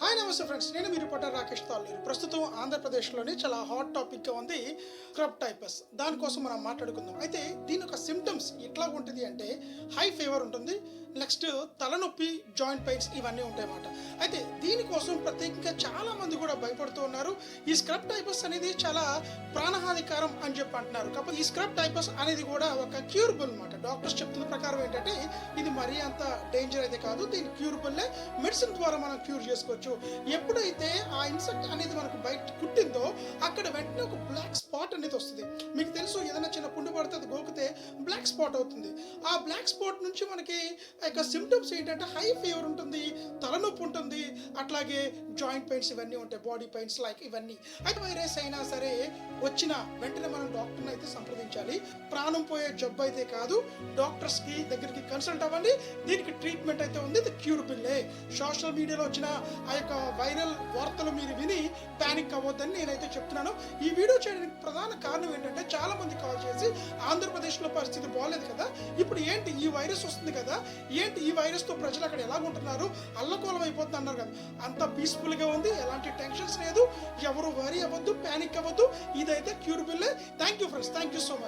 Hi నమస్తే friends నేను మీ reporter Rakesh Talluri ప్రస్తుతం ఆంధ్రప్రదేశ్లోని చాలా హాట్ టాపిక్గా ఉంది క్రబ్ టైపస్ దానికోసం మనం మాట్లాడుకుందాం. అయితే దీని యొక్క సిమ్టమ్స్ ఎట్లా ఉంటుంది అంటే హై ఫీవర్ ఉంటుంది నెక్స్ట్ తలనొప్పి జాయింట్ పెయిన్స్ ఇవన్నీ ఉంటాయన్నమాట. అయితే దీనికోసం ప్రత్యేకంగా చాలా మంది కూడా భయపడుతూ ఉన్నారు. ఈ స్క్రబ్ టైపస్ అనేది చాలా ప్రాణహానికరం అని చెప్పి అంటున్నారు. కాకపోతే ఈ స్క్రబ్ టైపస్ అనేది కూడా ఒక క్యూరబుల్ అనమాట డాక్టర్స్ చెప్తున్న ప్రకారం ఏంటంటే ఇది మరీ అంత డేంజర్ అయితే కాదు. దీని క్యూరబుల్లే మెడిసిన్ ద్వారా మనం క్యూర్ చేసుకోవచ్చు. ఎప్పుడైతే ఆ ఇన్సెక్ట్ అనేది మనకు బయట కుట్టిందో అక్కడ వెంటనే ఒక బ్లాక్ స్పాట్ అనేది వస్తుంది. మీకు తెలుసు ఏదైనా చిన్న పుండు పడితే అది గోకితే బ్లాక్ స్పాట్ అవుతుంది. ఆ బ్లాక్ స్పాట్ నుంచి మనకి ఆ యొక్క సిమ్టమ్స్ ఏంటంటే హై ఫీవర్ ఉంటుంది తలనొప్పి ఉంటుంది అట్లాగే జాయింట్ పెయిన్స్ ఇవన్నీ ఉంటాయి బాడీ పెయిన్స్ లైక్ ఇవన్నీ. అయితే వైరస్ అయినా సరే వచ్చిన వెంటనే మనం డాక్టర్ని అయితే సంప్రదించాలి. ప్రాణం పోయే జబ్బు అయితే కాదు డాక్టర్స్కి దగ్గరికి కన్సల్ట్ అవ్వండి. దీనికి ట్రీట్మెంట్ అయితే ఉంది ఇది క్యూరబుల్లే సోషల్ మీడియాలో వచ్చిన ఆ యొక్క వైరల్ వార్తలు మీరు విని అవ్వద్దని నేనైతే చెప్తున్నాను. ఈ వీడియో చేయడానికి ప్రధాన కారణం ఏంటంటే చాలా మంది కాల్ చేసి ఆంధ్రప్రదేశ్లో పరిస్థితి బాగాలేదు కదా ఇప్పుడు ఏంటి ఈ వైరస్ వస్తుంది కదా ఏంటి ఈ వైరస్తో ప్రజలు అక్కడ ఎలా ఉంటున్నారు అల్లకూలం అయిపోతుంది అన్నారు కదా. అంత పీస్ఫుల్గా ఉంది ఎలాంటి టెన్షన్స్ లేదు ఎవరు వరి అవ్వద్దు ప్యానిక్ అవ్వద్దు ఇదైతే క్యూరబుల్లే thank you friends thank you so much